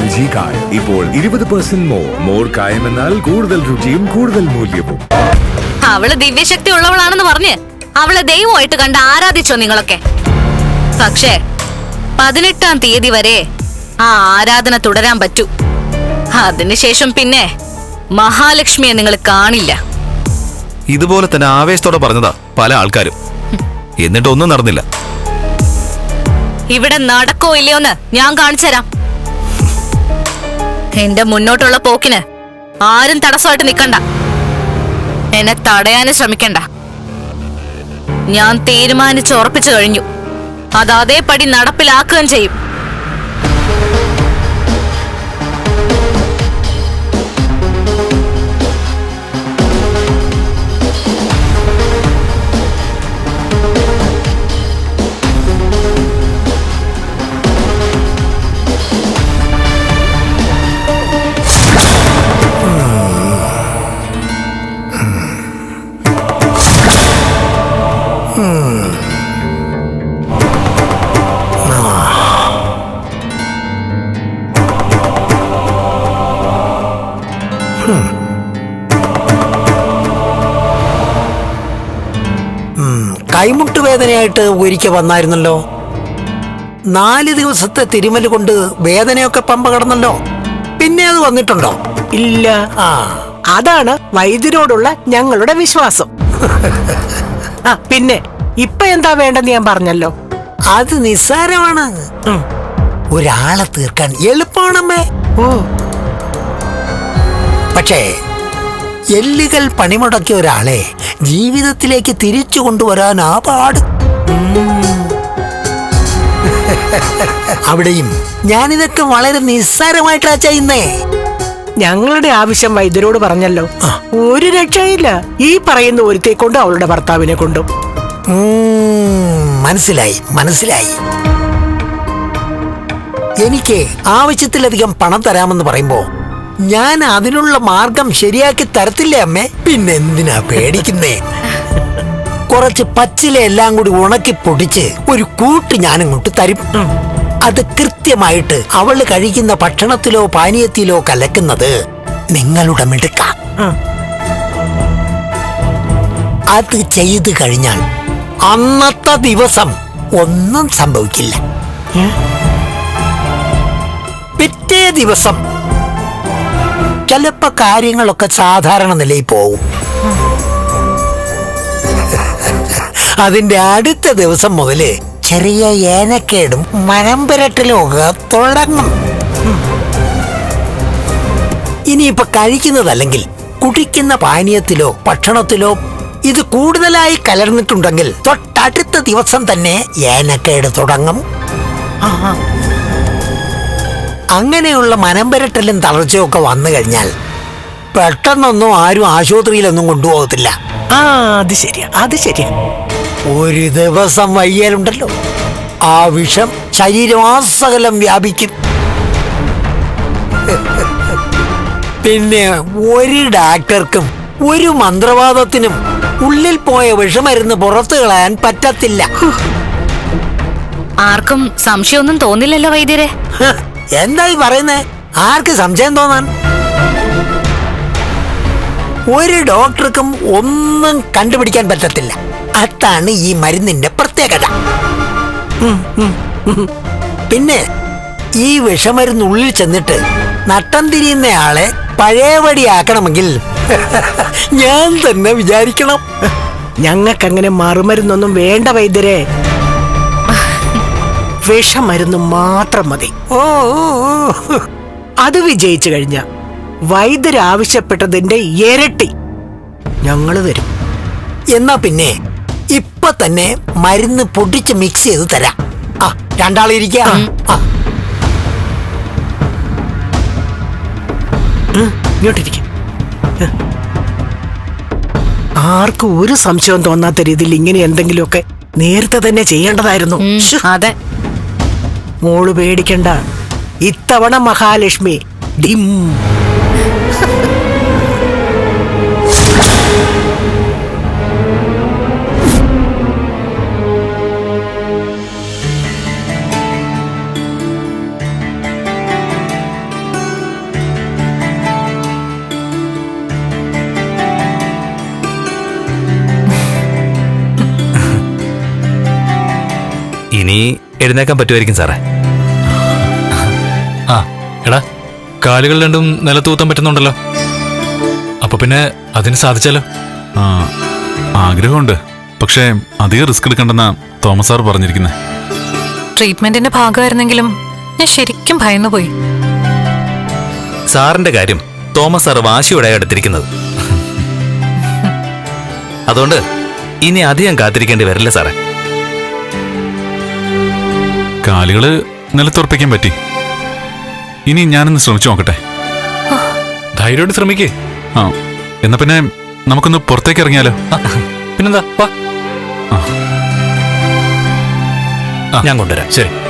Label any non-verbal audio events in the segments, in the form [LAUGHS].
L G കായം. ഇപ്പോൾ ഇരുപത് പെർസെന്റ് മോർ മോർ കായം എന്നാൽ കൂടുതൽ രുചിയും കൂടുതൽ മൂല്യവും. അവൾ ദിവ്യശക്തി ഉള്ളവളാണെന്ന് പറഞ്ഞ് അവളെ ദൈവമായിട്ട് കണ്ട് ആരാധിച്ചോ നിങ്ങളൊക്കെ? പക്ഷേ പതിനെട്ടാം തീയതി വരെ ആ ആരാധന തുടരാൻ പറ്റൂ. അതിനുശേഷം പിന്നെ മഹാലക്ഷ്മിയെ നിങ്ങൾ കാണില്ല. ഇതുപോലെ തന്നെ ആവേശത്തോടെ പറഞ്ഞതാ പല ആൾക്കാരും. എന്നിട്ടൊന്നും നടന്നില്ല. ഇവിടെ നടക്കോ ഇല്ലയോന്ന് ഞാൻ കാണിച്ചുതരാം. എന്റെ മുന്നോട്ടുള്ള പോക്കിന് ആരും തടസ്സമായിട്ട് നിൽക്കണ്ട. എന്നെ തടയാനും ശ്രമിക്കണ്ട. ഞാൻ തീരുമാനിച്ച് ഉറപ്പിച്ചു കഴിഞ്ഞു. അത് അതേപടി നടപ്പിലാക്കുകയും ചെയ്യും. കൈമുട്ട് വേദനയായിട്ട് ഒരിക്കൽ വന്നായിരുന്നല്ലോ. നാല് ദിവസത്തെ തിരുമൽ കൊണ്ട് വേദനയൊക്കെ പമ്പ കടന്നല്ലോ. പിന്നെ അത് വന്നിട്ടുണ്ടോ? ഇല്ല. ആ. അതാണ് വൈദ്യരോടുള്ള ഞങ്ങളുടെ വിശ്വാസം. [LAUGHS] ആ പിന്നെ ഇപ്പൊ എന്താ വേണ്ടെന്ന് ഞാൻ പറഞ്ഞല്ലോ? അത് നിസ്സാരമാണ്. ഒരാളെ തീർക്കാൻ എളുപ്പമാണമ്മേ. ഓ. പക്ഷേ എല്ലുകൾ പണിമുടക്കിയ ഒരാളെ ജീവിതത്തിലേക്ക് തിരിച്ചു കൊണ്ടുവരാൻ ആ പാട്. അവിടെയും ഞാനിതൊക്കെ വളരെ നിസ്സാരമായിട്ടാ ചെയ്യുന്നേ. ഞങ്ങളുടെ ആവശ്യം വൈദ്യരോട് പറഞ്ഞല്ലോ. ഒരു രക്ഷയില്ല. ഈ പറയുന്ന ഒരുത്തെ കൊണ്ട് അവളുടെ ഭർത്താവിനെ കൊണ്ടും. മനസ്സിലായി മനസ്സിലായി. എനിക്ക് ആവശ്യത്തിലധികം പണം തരാമെന്ന് പറയുമ്പോ ഞാൻ അതിനുള്ള മാർഗം ശരിയാക്കി തരത്തില്ലേ അമ്മേ? പിന്നെ എന്തിനാ പേടിക്കുന്നേ? കുറച്ച് പച്ചില എല്ലാം കൂടി ഉണക്കി പൊടിച്ച് ഒരു കൂട്ട് ഞാനിങ്ങോട്ട് തരും. അത് കൃത്യമായിട്ട് അവൾ കഴിക്കുന്ന ഭക്ഷണത്തിലോ പാനീയത്തിലോ കലക്കുന്നത് നിങ്ങളുടെ മിടുക്ക. അത് ചെയ്തു കഴിഞ്ഞാൽ അന്നത്തെ ദിവസം ഒന്നും സംഭവിക്കില്ല. പിറ്റേ ദിവസം ചിലപ്പോ കാര്യങ്ങളൊക്കെ സാധാരണ നിലയിൽ പോവും. അതിന്റെ അടുത്ത ദിവസം മുതൽ ചെറിയ ഏനക്കേടും മനം പുരട്ടലുമൊക്കെ തുടങ്ങും. ഇനിയിപ്പൊ കഴിക്കുന്നതല്ലെങ്കിൽ കുടിക്കുന്ന പാനീയത്തിലോ ഭക്ഷണത്തിലോ ഇത് കൂടുതലായി കലർന്നിട്ടുണ്ടെങ്കിൽ തൊട്ടടുത്ത ദിവസം തന്നെ ഏനക്കേട് തുടങ്ങും. ആ. അങ്ങനെയുള്ള മനം തളർച്ചയൊക്കെ തളർച്ചയും ഒക്കെ വന്നു കഴിഞ്ഞാൽ പെട്ടെന്നൊന്നും ആരും ആശുപത്രിയിലൊന്നും കൊണ്ടുപോകത്തില്ല. ആ അത് ശരിയാ അത് ശരിയാ. ഒരു ദിവസം വയ്യാലുണ്ടല്ലോ. ആ വിഷം ശരീരമാസകലം വ്യാപിക്കും. പിന്നെ ഒരു ഡാക്ടർക്കും ഒരു മന്ത്രവാദത്തിനും ഉള്ളിൽ പോയ വിഷമരുന്ന് പുറത്തു കളയാൻ പറ്റത്തില്ല. ആർക്കും സംശയമൊന്നും തോന്നില്ലല്ലോ വൈദ്യരെ. ഹ്, എന്തായി പറയുന്നേ? ആർക്ക് സംശയം തോന്നാൻ? ഒരു ഡോക്ടർക്കും ഒന്നും കണ്ടുപിടിക്കാൻ പറ്റത്തില്ല. അതാണ് ഈ മരുന്നിന്റെ പ്രത്യേകത. പിന്നെ ഈ വിഷമരുന്ന് ഉള്ളിൽ ചെന്നിട്ട് നട്ടം തിരിയുന്നയാളെ പഴയപടിയാക്കണമെങ്കിൽ [LAUGHS] ഞാൻ തന്നെ വിചാരിക്കണം. ഞങ്ങൾക്കങ്ങനെ മറുമരുന്നൊന്നും വേണ്ട വൈദ്യരെ. വിഷമരുന്ന് മാത്രം മതി. ഓ. അത് വിജയിച്ചു കഴിഞ്ഞ വൈദ്യരാവശ്യപ്പെട്ടതിന്റെ ഇരട്ടി ഞങ്ങൾ തരും. എന്നാ പിന്നെ ഇപ്പൊ തന്നെ മരുന്ന് പൊടിച്ച് മിക്സ് ചെയ്ത് തരാം. ആ രണ്ടാളിരിക്കുക ഇങ്ങോട്ടിരിക്കും. ആർക്കും ഒരു സംശയം തോന്നാത്ത രീതിയിൽ ഇങ്ങനെ എന്തെങ്കിലുമൊക്കെ നേരത്തെ തന്നെ ചെയ്യേണ്ടതായിരുന്നു. അതെ. മോൾ പേടിക്കണ്ട. ഇത്തവണ മഹാലക്ഷ്മി ഡിം. ഇനി എഴുന്നേക്കാൻ പറ്റുമായിരിക്കും സാറേ. ആ എടാ കാലുകൾ രണ്ടും നിലത്തൂത്താൻ പറ്റുന്നുണ്ടല്ലോ. അപ്പൊ പിന്നെ അതിന് സാധിച്ചാലോ? ആ ആഗ്രഹമുണ്ട്. പക്ഷേ അധികം റിസ്ക് എടുക്കണ്ടെന്നാ തോമസ് സാർ പറഞ്ഞിരിക്കുന്നത് ട്രീറ്റ്മെന്റിന്റെ ഭാഗമായിരുന്നെങ്കിലും ഞാൻ ശരിക്കും ഭയന്നുപോയി. സാറിന്റെ കാര്യം തോമസ് സാർ വാശിയോടെ എടുത്തിരിക്കുന്നത്. [LAUGHS] അതുകൊണ്ട് ഇനി അധികം കാത്തിരിക്കേണ്ടി വരില്ല സാറേ. കാലുകൾ നിലത്തുറപ്പിക്കാൻ പറ്റി. ഇനി ഞാനൊന്ന് ശ്രമിച്ചു നോക്കട്ടെ. ധൈര്യമായിട്ട് ശ്രമിക്കേ. ആ എന്നാ പിന്നെ നമുക്കൊന്ന് പുറത്തേക്ക് ഇറങ്ങിയാലോ? പിന്നെന്താ? വാ. ഞാൻ കൊണ്ടുവരാം. ശരി.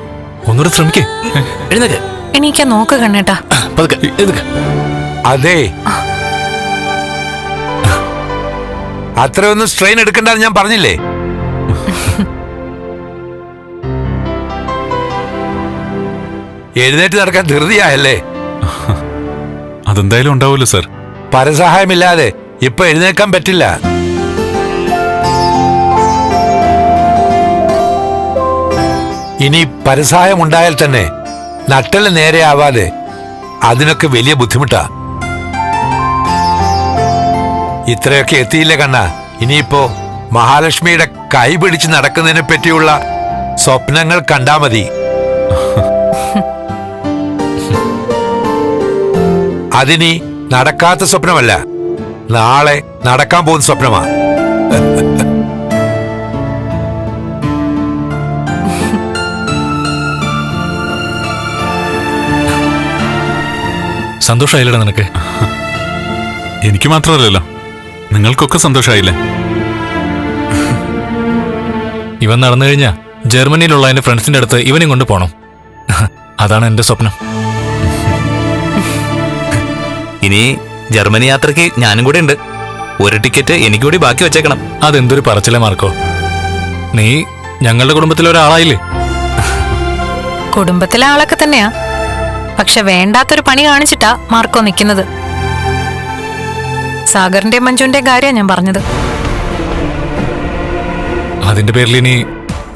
ഒന്നുകൂടെ ശ്രമിക്കേ. എഴുന്നേക്ക് എനിക്ക് നോക്ക് കണ്ണേട്ടാ. പതുക്കെ എതുക്കെ അതെ. അത്രയൊന്നും സ്ട്രെയിൻ എടുക്കണ്ടെന്ന് ഞാൻ പറഞ്ഞില്ലേ? എഴുന്നേറ്റ് നടക്കാൻ ധൃതിയായല്ലേ? അതെന്തായാലും ഉണ്ടാവുമല്ലോ സർ. പരസഹായമില്ലാതെ ഇപ്പൊ എഴുന്നേക്കാൻ പറ്റില്ല. ഇനി പരസഹായം ഉണ്ടായാൽ തന്നെ നട്ടൽ നേരെയാവാതെ അതിനൊക്കെ വലിയ ബുദ്ധിമുട്ടാ. ഇത്രയൊക്കെ എത്തിയില്ല കണ്ണ? ഇനിയിപ്പോ മഹാലക്ഷ്മിയുടെ കൈ പിടിച്ച് നടക്കുന്നതിനെ പറ്റിയുള്ള സ്വപ്നങ്ങൾ കണ്ടാ മതി. അതിനി നടക്കാത്ത സ്വപ്നമല്ല. നാളെ നടക്കാൻ പോകുന്ന സ്വപ്നമാ. സന്തോഷമായില്ലടാ നിനക്ക്. എനിക്ക് മാത്രമല്ലല്ലോ. നിങ്ങൾക്കൊക്കെ സന്തോഷമായില്ലേ ഇവൻ നടന്നു കഴിഞ്ഞാ ജർമ്മനിയിലുള്ള എന്റെ ഫ്രണ്ട്സിന്റെ അടുത്ത് ഇവനെയും കൊണ്ട് പോണം. അതാണ് എന്റെ സ്വപ്നം. ഇനി ജർമ്മനി യാത്രയ്ക്ക് ഞാനും കൂടെ ഉണ്ട്. ഒരു ടിക്കറ്റ് എനിക്ക് കൂടി ബാക്കി വെച്ചേക്കണം. അതെന്തൊരു പറച്ചിലെ മാർക്കോ. നീ ഞങ്ങളുടെ കുടുംബത്തിലെ ഒരാളായില്ലേ കുടുംബത്തിലെ ആളൊക്കെ തന്നെയാ. പക്ഷെ വേണ്ടാത്തൊരു പണി കാണിച്ചിട്ടാ മാർക്കോ നിൽക്കുന്നത് സാഗറിന്റെ മഞ്ജുവിന്റെ കാര്യമാണ് ഞാൻ പറഞ്ഞത്. അതിന്റെ പേരിൽ ഇനി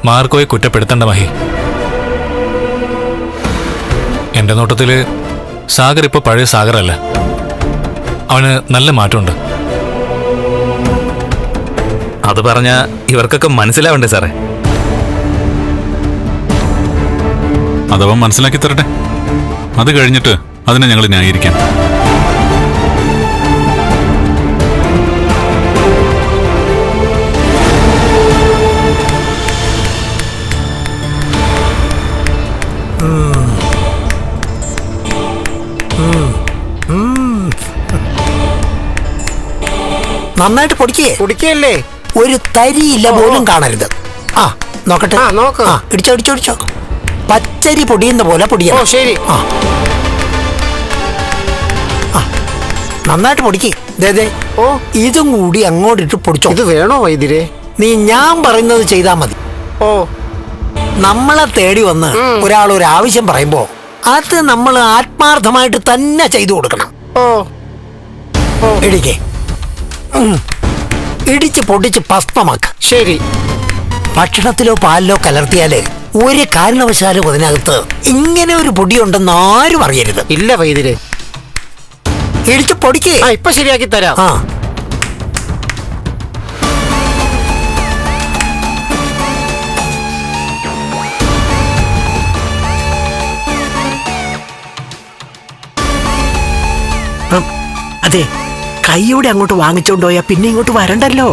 മാർക്കോയെ കുറ്റപ്പെടുത്തണ്ട മഹി. എന്റെ നോട്ടത്തിൽ സാഗർ ഇപ്പൊ പഴയ സാഗറല്ല. അവന് നല്ല മാറ്റമുണ്ട്. അത് പറഞ്ഞ ഇവർക്കൊക്കെ മനസ്സിലാവണ്ടേ സാറേ? അഥവാ മനസ്സിലാക്കി തരട്ടെ. അത് കഴിഞ്ഞിട്ട് അതിനെ ഞങ്ങൾ ന്യായീകരിക്കാം. നന്നായിട്ട് പൊടിക്കേ. പൊടിക്കല്ലേ ഒരു തരിയില്ല പോലും കാണരുത്. ആ നോക്കട്ടെ. ആ, നോക്ക്. ഇടിച്ചോ ഇടിച്ചോ ഇടിച്ചോ. പച്ചരി പൊടിയുന്ന പോലെ പൊടിയ ഓ ശരി. ആ. ആ, നന്നായിട്ട് പൊടിക്ക്. ദേ ദേ. ഓ. ഇതും കൂടി അങ്ങോട്ടിട്ട് പൊടിച്ചോ. ഇത് വേണോ വൈദ്യരെ? നീ ഞാൻ പറയുന്നത് ചെയ്താ മതി. ഓ. നമ്മളെ തേടി വന്ന് ഒരാൾ ഒരു ആവശ്യം പറയുമ്പോ അത് നമ്മൾ ആത്മാർത്ഥമായിട്ട് തന്നെ ചെയ്തു കൊടുക്കണം. ഓ. ഇടിക്കേ. ഉം. ഇടിച്ച് പൊടിച്ച് ഭസ്മമാക്ക. ശരി. ഭക്ഷണത്തിലോ പാലിലോ കലർത്തിയാൽ ഒരു കാരണവശാലും അതിനകത്ത് ഇങ്ങനെ ഒരു പൊടിയുണ്ടെന്ന് ആരും അറിയരുത്. ഇല്ല വൈദ്യര്. എടുത്ത് പൊടിക്കേ. ആ ഇപ്പൊ ശരിയാക്കി തരാം. ആ. അതെ കൈയോടെ അങ്ങോട്ട് വാങ്ങിച്ചോണ്ട് പോയാ പിന്നെ ഇങ്ങോട്ട് വരണ്ടല്ലോ.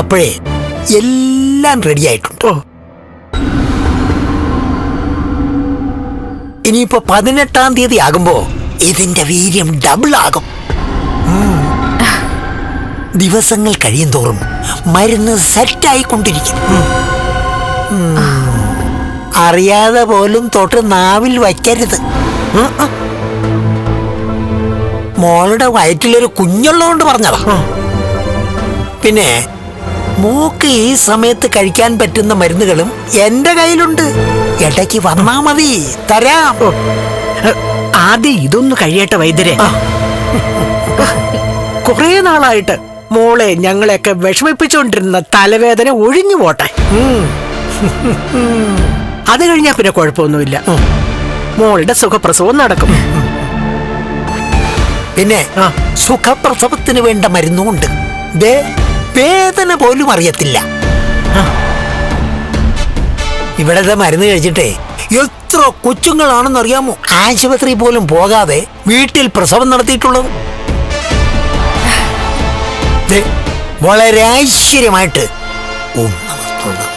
അപ്പോഴേ എല്ലാം റെഡി ആയിട്ടുണ്ട്. ഇനിയിപ്പോ പതിനെട്ടാം തീയതി ആകുമ്പോ ഇതിന്റെ വീര്യം ഡബിൾ ആകും. ദിവസങ്ങൾ കഴിയും തോറും മരുന്ന് സെറ്റായിക്കൊണ്ടിരിക്കും. അറിയാതെ പോലും തൊട്ട് നാവിൽ വയ്ക്കരുത്. മോളുടെ വയറ്റിലൊരു കുഞ്ഞുള്ളതുകൊണ്ട് പറഞ്ഞതാ. പിന്നെ മോക്ക് ഈ സമയത്ത് കഴിക്കാൻ പറ്റുന്ന മരുന്നുകളും എന്റെ കയ്യിലുണ്ട്. ഇടയ്ക്ക് വന്നാ മതി. തരാം. ആദ്യം ഇതൊന്ന് കഴിയട്ടെ വൈദ്യരെ. കുറെ നാളായിട്ട് മോളെ ഞങ്ങളെയൊക്കെ വിഷമിപ്പിച്ചുകൊണ്ടിരുന്ന തലവേദന ഒഴിഞ്ഞു പോട്ടെ. അത് കഴിഞ്ഞാ പിന്നെ കുഴപ്പമൊന്നുമില്ല. മോളുടെ സുഖപ്രസവം നടക്കും. പിന്നെ. സുഖപ്രസവത്തിന് വേണ്ട മരുന്നുമുണ്ട്. ദേ വേദന പോലും അറിയത്തില്ല. ഇവിടത്തെ മരുന്ന് കഴിച്ചിട്ടേ എത്ര കൊച്ചുങ്ങളാണെന്ന് അറിയാമോ ആശുപത്രി പോലും പോകാതെ വീട്ടിൽ പ്രസവം നടത്തിയിട്ടുള്ളത്. വളരെ നമഃ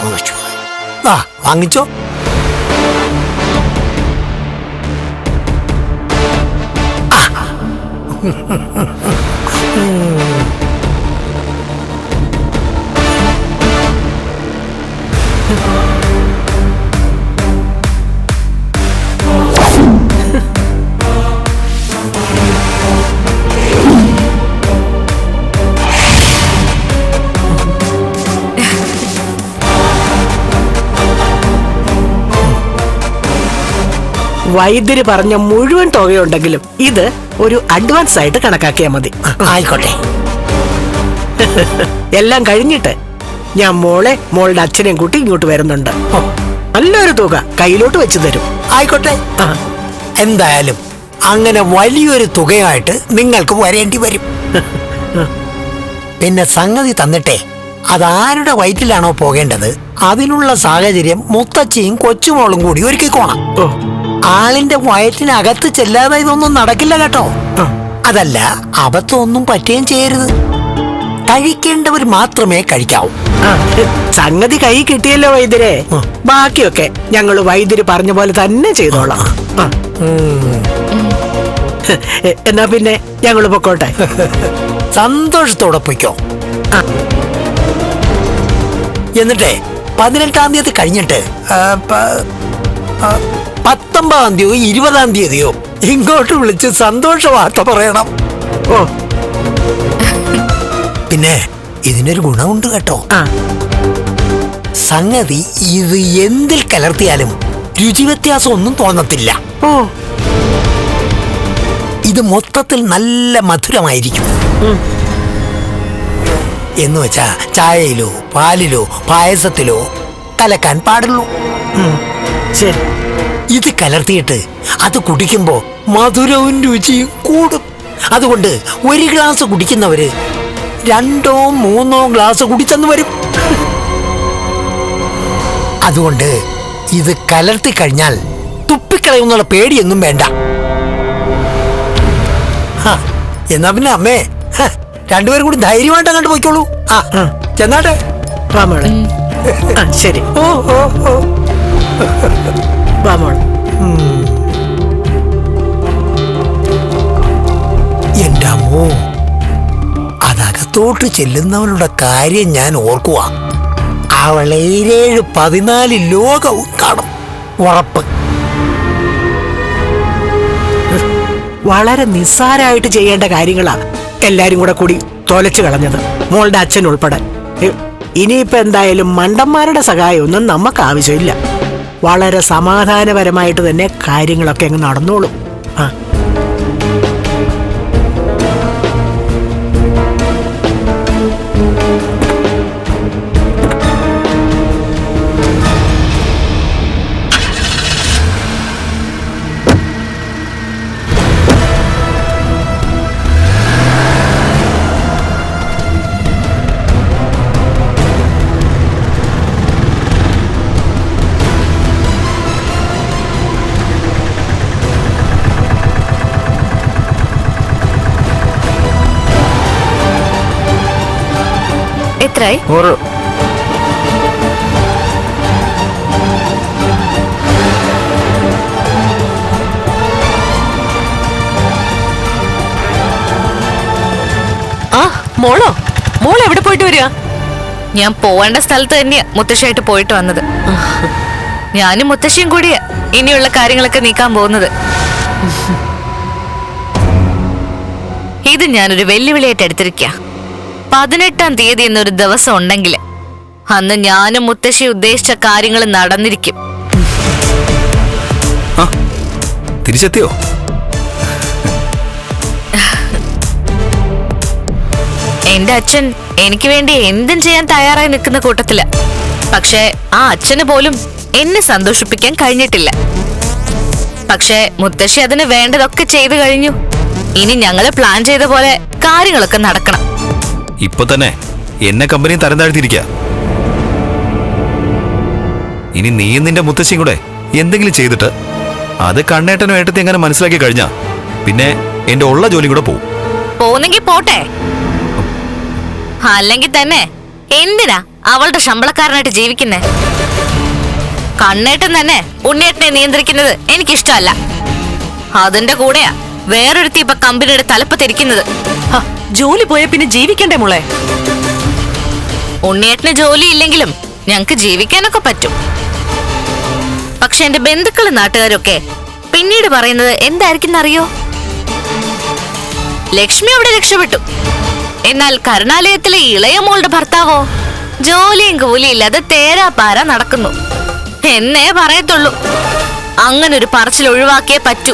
നമഃ ശിവായ. ആ. വൈദ്യര് പറഞ്ഞ മുഴുവൻ തുകയുണ്ടെങ്കിലും ഇത് ഒരു അഡ്വാൻസ് ആയിട്ട് കണക്കാക്കിയാൽ മതി. ആയിക്കോട്ടെ. [LAUGHS] എല്ലാം കഴിഞ്ഞിട്ട് ഞാൻ മോളെ മോളുടെ അച്ഛനെയും കൂട്ടി ഇങ്ങോട്ട് വരുന്നുണ്ട്. നല്ലൊരു തുക കയ്യിലോട്ട് വെച്ച് തരും. ആയിക്കോട്ടെ. എന്തായാലും അങ്ങനെ വലിയൊരു തുകയായിട്ട് നിങ്ങൾക്ക് വരേണ്ടി വരും. [LAUGHS] പിന്നെ സംഗതി തന്നിട്ടേ അതാരുടെ വയറ്റിലാണോ പോകേണ്ടത്? അതിനുള്ള സാഹചര്യം മുത്തച്ഛയും കൊച്ചുമോളും കൂടി ഒരുക്കിക്കോണം. ആളിന്റെ വയറ്റിനകത്ത് ചെല്ലാതെ ഇതൊന്നും നടക്കില്ല കേട്ടോ. അതല്ല അബദ്ധമൊന്നും പറ്റുകയും ചെയ്യരുത്. കഴിക്കേണ്ടവർ മാത്രമേ കഴിക്കാവൂ. സംഗതി കൈ കിട്ടിയല്ലോ വൈദ്യരെ. ബാക്കിയൊക്കെ ഞങ്ങൾ വൈദ്യര് പറഞ്ഞ പോലെ തന്നെ ചെയ്തോളാം. എന്നാ പിന്നെ ഞങ്ങൾ പൊക്കോട്ടെ. സന്തോഷത്തോടെ പൊയ്ക്കോ. എന്നിട്ടേ പതിനെട്ടാം തീയതി കഴിഞ്ഞിട്ട് പത്തൊമ്പതാം തീയതിയോ ഇരുപതാം തീയതിയോ? ഇങ്ങോട്ട് വിളിച്ച് സന്തോഷ വാർത്ത പറയണം. ഓ. പിന്നെ ഇതിനൊരു ഗുണമുണ്ട് കേട്ടോ. സംഗതി ഇത് എന്തിൽ കലർത്തിയാലും രുചി വ്യത്യാസം ഒന്നും തോന്നത്തില്ല. ഓ. ഇത് മൊത്തത്തിൽ നല്ല മധുരമായിരിക്കും. എന്ന് വെച്ചാ ചായയിലോ പാലിലോ പായസത്തിലോ കലക്കാൻ പാടുള്ളൂ. ശരി. ഇത് കലർത്തിയിട്ട് അത് കുടിക്കുമ്പോൾ മധുരവും രുചിയും കൂടും. അതുകൊണ്ട് ഒരു ഗ്ലാസ് കുടിക്കുന്നവര് രണ്ടോ മൂന്നോ ഗ്ലാസ് കുടിച്ചെന്ന് വരും. അതുകൊണ്ട് ഇത് കലർത്തി കഴിഞ്ഞാൽ തുപ്പിക്കളയുന്നുള്ള പേടിയൊന്നും വേണ്ട. എന്നാ പിന്നെ അമ്മേ രണ്ടുപേരും കൂടി ധൈര്യമായിട്ട് അങ്ങോട്ട് പോയിക്കോളൂ. ആ. ചെന്നാട്ടെ. ശരി. ഓ ഓ ഓ. വാ മോളെ എന്റെ അമ്മോ അതകത്തോട്ട് ചെല്ലുന്നവളുടെ കാര്യം ഞാൻ ഓർക്കുക അവൾ ഏഴേഴ് പതിനാല് ലോകവും കാണും. ഉറപ്പ്. വളരെ നിസ്സാരമായിട്ട് ചെയ്യേണ്ട കാര്യങ്ങളാണ് എല്ലാരും കൂടെ കൂടി തൊലച്ചു കളഞ്ഞത് മോളുടെ അച്ഛൻ ഉൾപ്പെടെ. ഇനിയിപ്പോ എന്തായാലും മണ്ടന്മാരുടെ സഹായമൊന്നും നമുക്ക് ആവശ്യമില്ല. വളരെ സമാധാനപരമായിട്ട് തന്നെ കാര്യങ്ങളൊക്കെ അങ്ങ് നടന്നോളും. ആ. എത്രയായി ആ മോളോ? മോൾ എവിടെ പോയിട്ട് വരിക? ഞാൻ പോവേണ്ട സ്ഥലത്ത് തന്നെയാ മുത്തശ്ശിയായിട്ട് പോയിട്ട് വന്നത്. ഞാനും മുത്തശ്ശിയും കൂടിയാ ഇനിയുള്ള കാര്യങ്ങളൊക്കെ നീക്കാൻ പോകുന്നത്. ഇത് ഞാനൊരു വെല്ലുവിളിയായിട്ട് എടുത്തിരിക്ക പതിനെട്ടാം തീയതി എന്നൊരു ദിവസം ഉണ്ടെങ്കിൽ അന്ന് ഞാനും മുത്തശ്ശി ഉദ്ദേശിച്ച കാര്യങ്ങൾ നടന്നിരിക്കും. തിരിച്ചെത്തിയോ? എന്റെ അച്ഛൻ എനിക്ക് വേണ്ടി എന്തും ചെയ്യാൻ തയ്യാറായി നിൽക്കുന്ന കൂട്ടത്തിൽ. പക്ഷേ ആ അച്ഛന് പോലും എന്നെ സന്തോഷിപ്പിക്കാൻ കഴിഞ്ഞിട്ടില്ല. പക്ഷേ മുത്തശ്ശി അതിന് വേണ്ടതൊക്കെ ചെയ്തു കഴിഞ്ഞു. ഇനി ഞങ്ങൾ പ്ലാൻ ചെയ്ത പോലെ കാര്യങ്ങളൊക്കെ നടക്കണം. ഇപ്പൊ തന്നെ എന്നെ കമ്പനി തരം താഴ്ത്തിയിരിക്ക. ഇനി നീയും നിന്റെ മുത്തശ്ശിയും കൂടെ എന്തെങ്കിലും ചെയ്തിട്ട് അത് കണ്ണേട്ടനും ഏട്ടത്തി എങ്ങനെ മനസ്സിലാക്കി കഴിഞ്ഞാ? പിന്നെ എന്റെ ഉള്ള ജോലി കൂടെ പോവും. പോന്നെങ്കി പോട്ടെ. അല്ലെങ്കിൽ തന്നെ എന്തിനാ അവളുടെ ശമ്പളക്കാരനായിട്ട് ജീവിക്കുന്നേ? കണ്ണേട്ടൻ തന്നെ ഉണ്ണിയേട്ടനെ നിയന്ത്രിക്കുന്നത് എനിക്കിഷ്ടമല്ല. അതിന്റെ കൂടെയാ വേറൊരുത്തി ഇപ്പൊ കമ്പനിയുടെ തലപ്പത്തിരിക്കുന്നത്. ജോലി പോയ പിന്നെ ജീവിക്കണ്ടേ മോളെ? ഉണ്ണിയേട്ടന് ജോലി ഇല്ലെങ്കിലും ഞങ്ങക്ക് ജീവിക്കാനൊക്കെ പറ്റും. പക്ഷെ എന്റെ ബന്ധുക്കളും നാട്ടുകാരൊക്കെ പിന്നീട് പറയുന്നത് എന്തായിരിക്കും അറിയോ ലക്ഷ്മി അവിടെ രക്ഷപ്പെട്ടു. എന്നാൽ കരുണാലയത്തിലെ ഇളയ മോളുടെ ഭർത്താവോ? ജോലിയും കൂലിയും ഇല്ലാതെ തേരാ പാര നടക്കുന്നു. എന്നേ പറയത്തുള്ളൂ. അങ്ങനെ ഒരു പറച്ചിൽ ഒഴിവാക്കിയേ പറ്റൂ.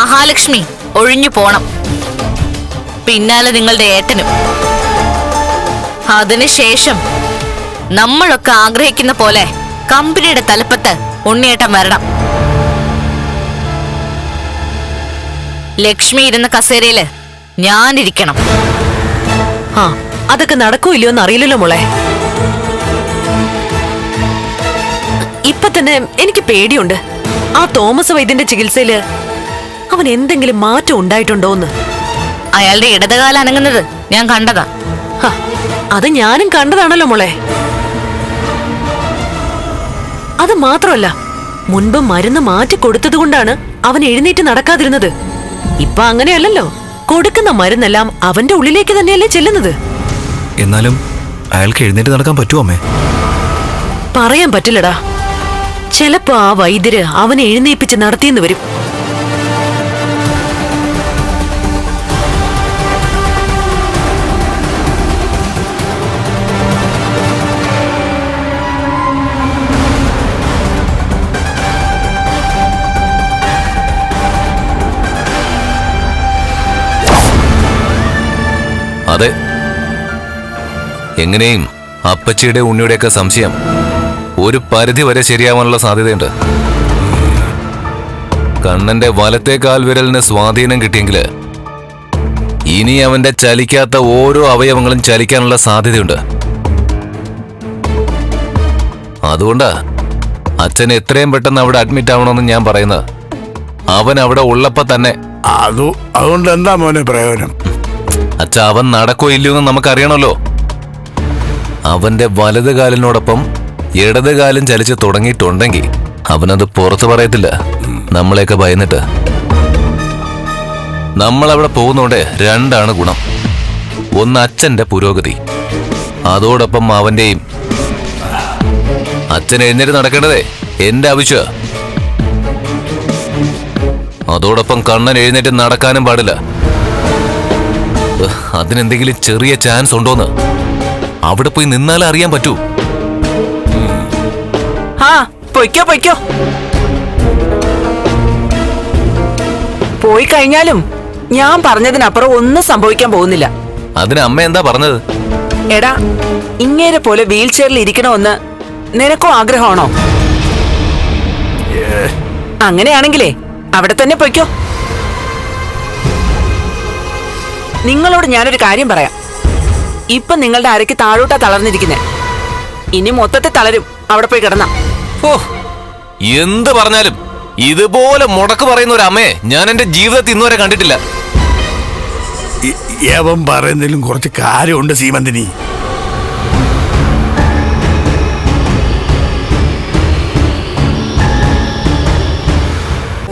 മഹാലക്ഷ്മി ഒഴിഞ്ഞു പോണം. പിന്നാലെ നിങ്ങളുടെ ഏട്ടനും. അതിനുശേഷം നമ്മളൊക്കെ ആഗ്രഹിക്കുന്ന പോലെ കമ്പനിയുടെ തലപ്പത്ത് ഉണ്ണിയേട്ടൻ വരണം. ലക്ഷ്മി ഇരുന്ന കസേരയിൽ ഞാനിരിക്കണം. ആ അതൊക്കെ നടക്കൂ ഇല്ലയോ എന്ന് അറിയില്ലല്ലോ മോളെ. ഇപ്പൊ തന്നെ എനിക്ക് പേടിയുണ്ട്. ആ തോമസ് വൈദ്യന്റെ ചികിത്സയിൽ അവൻ എന്തെങ്കിലും മാറ്റം ഉണ്ടായിട്ടുണ്ടോന്ന്? അയാളുടെ ഇടതുകാല അനങ്ങുന്നത് ഞാൻ കണ്ടതാ. അത് ഞാനും കണ്ടതാണല്ലോ മോളെ. അത് മാത്രമല്ല മുൻപ് മരുന്ന് മാറ്റി കൊടുത്തത് കൊണ്ടാണ് അവൻ എഴുന്നേറ്റ് നടക്കാതിരുന്നത്. ഇപ്പൊ അങ്ങനെയല്ലല്ലോ കൊടുക്കുന്ന മരുന്നെല്ലാം അവന്റെ ഉള്ളിലേക്ക് തന്നെയല്ലേ ചെല്ലുന്നത്. എന്നാലും അയാൾക്ക് എഴുന്നേറ്റ് നടക്കാൻ പറ്റുമോ അമ്മേ? പറയാൻ പറ്റില്ലടാ. ചിലപ്പോ ആ വൈദ്യര് അവനെ എഴുന്നേപ്പിച്ച് നടത്തിയെന്ന് വരും. അതെ. എങ്ങനെയും അപ്പച്ചിയുടെ ഉണ്ണിയുടെയൊക്കെ സംശയം ഒരു പരിധി വരെ ശരിയാവാനുള്ള സാധ്യതയുണ്ട്. കണ്ണന്റെ വലത്തെ കാൽ വിരലിന് സ്വാധീനം കിട്ടിയെങ്കിൽ ഇനി അവന്റെ ചലിക്കാത്ത ഓരോ അവയവങ്ങളും ചലിക്കാനുള്ള സാധ്യതയുണ്ട്. അതുകൊണ്ടാ അച്ഛൻ എത്രയും പെട്ടെന്ന് അവിടെ അഡ്മിറ്റ് ആവണമെന്ന് ഞാൻ പറയുന്നത്. അവൻ അവിടെ ഉള്ളപ്പോ തന്നെ അതു അതുകൊണ്ട് എന്താ മോനെ പ്രയോജനം? അച്ഛ അവൻ നടക്കോ ഇല്ലയോ എന്ന് നമുക്കറിയണമല്ലോ. അവന്റെ വലത് കാലിനോടൊപ്പം ഇടത് കാലും ചലിച്ച് തുടങ്ങിയിട്ടുണ്ടെങ്കിൽ അവനത് പുറത്തു പറയത്തില്ല. നമ്മളെയൊക്കെ ഭയന്നിട്ട്. നമ്മൾ അവിടെ പോകുന്നോണ്ട് രണ്ടാണ് ഗുണം. ഒന്ന് അച്ഛന്റെ പുരോഗതി. അതോടൊപ്പം അവന്റെയും. അച്ഛൻ എഴുന്നേറ്റ് നടക്കേണ്ടതേ? എന്റെ ആവശ്യ. അതോടൊപ്പം കണ്ണൻ എഴുന്നേറ്റ് നടക്കാനും പാടില്ല. അതിനെന്തെങ്കിലും ചെറിയ ചാൻസ് ഉണ്ടോന്ന്? അവിടെ പോയി നിന്നാലേ അറിയാൻ പറ്റൂ. ആ പൊയ്ക്കോ പൊയ്ക്കോ. പോയി കഴിഞ്ഞാലും ഞാൻ പറഞ്ഞതിനപ്പുറം ഒന്നും സംഭവിക്കാൻ പോകുന്നില്ല. അതിന് അമ്മ എന്താ പറഞ്ഞത്? എടാ ഇങ്ങേരെ പോലെ വീൽ ചെയറിൽ ഇരിക്കണമെന്ന് നിനക്കും ആഗ്രഹമാണോ? അങ്ങനെയാണെങ്കിലേ അവിടെ തന്നെ പൊയ്ക്കോ. നിങ്ങളോട് ഞാനൊരു കാര്യം പറയാം. ഇപ്പൊ നിങ്ങളുടെ അരയ്ക്ക് താഴോട്ടാ തളർന്നിരിക്കുന്നത് ഇനി മൊത്തത്തിൽ തളരും. അവിടെ പോയി കിടന്ന. ഓ എന്ത് പറഞ്ഞാലും ഇതുപോലെ മുടക്ക് പറയുന്ന ഒരു അമ്മയെ ഞാൻ എന്റെ ജീവിതത്തിൽ ഇന്നുവരെ കണ്ടിട്ടില്ല. യവൻ പറയുന്നതിലും കുറച്ച് കാര്യമുണ്ട് സീമന്തിനി